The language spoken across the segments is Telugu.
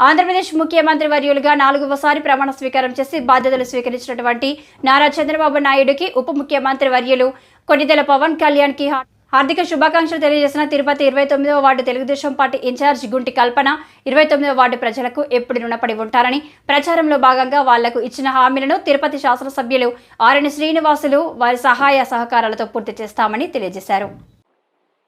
ఆంధ్రప్రదేశ్ ముఖ్యమంత్రి వర్యులుగా నాలుగవసారి ప్రమాణ స్వీకారం చేసి బాధ్యతలు స్వీకరించినటువంటి నారా చంద్రబాబు నాయుడుకి ఉప ముఖ్యమంత్రి వర్యులు కొన్నిదెల పవన్ కళ్యాణ్కి హార్దిక శుభాకాంక్షలు తెలియజేసిన తిరుపతి ఇరవై తొమ్మిదవ ward Telugu Desam party incharge Gunti Kalpana ఇరవై తొమ్మిదవ వార్డు ప్రజలకు ఎప్పుడు రుణపడి ఉంటారని ప్రచారంలో భాగంగా వాళ్ళకు ఇచ్చిన హామీలను తిరుపతి శాసనసభ్యులు ఆర్ఎన్ శ్రీనివాసులు వారి సహాయ సహకారాలతో పూర్తి చేస్తామని తెలియజేశారు.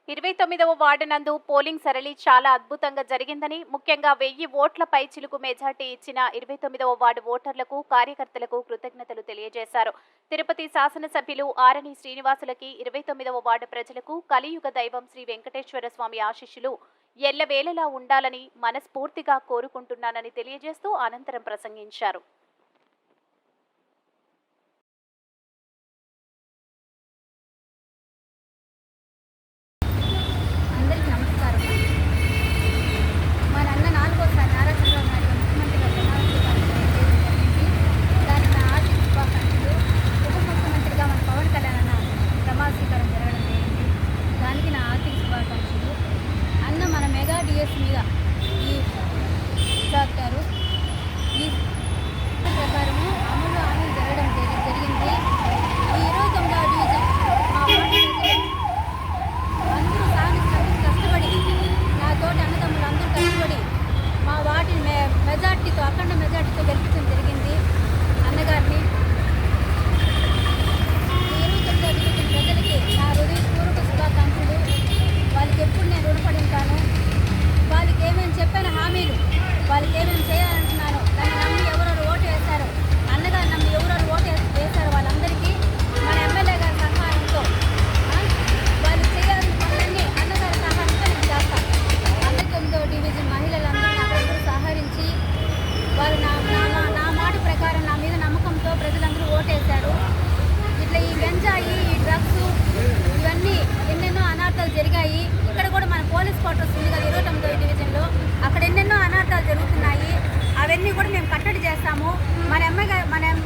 ఇరవై తొమ్మిదవ వార్డు నందు పోలింగ్ సరళి చాలా అద్భుతంగా జరిగిందని ముఖ్యంగా వెయ్యి ఓట్లపై చిలుకు మెజార్టీ ఇచ్చిన ఇరవై తొమ్మిదవ వార్డు ఓటర్లకు కార్యకర్తలకు కృతజ్ఞతలు తెలియజేశారు. తిరుపతి శాసనసభ్యులు ఆరణి శ్రీనివాసులకి ఇరవై తొమ్మిదవ వార్డు ప్రజలకు కలియుగ దైవం శ్రీ వెంకటేశ్వర స్వామి ఆశీస్సులు ఎల్లవేళలా ఉండాలని మనస్ఫూర్తిగా కోరుకుంటున్నానని తెలియజేస్తూ అనంతరం ప్రసంగించారు.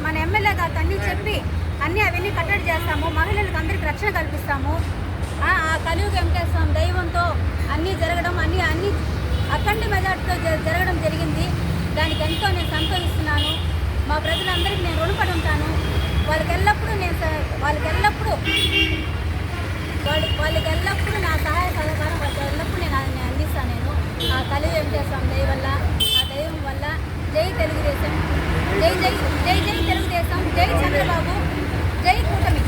మన ఎమ్మెల్యే గారితో అన్నీ చెప్పి అన్నీ అవన్నీ కట్టడి చేస్తాము మహిళలకు అందరికీ రక్షణ కల్పిస్తాము. ఆ కలియుగ వెంకటేశ్వర స్వామి దైవంతో అన్నీ జరగడం అన్నీ అన్నీ అఖండ మెజార్టీతో జ- జరగడం జరిగింది. దానికి ఎంతో నేను సంతోషిస్తున్నాను. మా ప్రజలందరికీ నేను రుణపడి ఉంటాను. వాళ్ళకి ఎల్లప్పుడూ నేను వాళ్ళకి ఎల్లప్పుడూ వాళ్ళ వాళ్ళకి ఎల్లప్పుడూ నా సహాయ సహకారం వాళ్ళకి ఎల్లప్పుడూ నేను నేను అందిస్తాను నేను. ఆ కలియుగ వెంకటేశ్వర స్వామి దయ వల్ల ఆ దైవం వల్ల. జై తెలుగుదేశం. జై జై జై జై తెలుగుదేశం జై చంద్రబాబు జై కూటమి.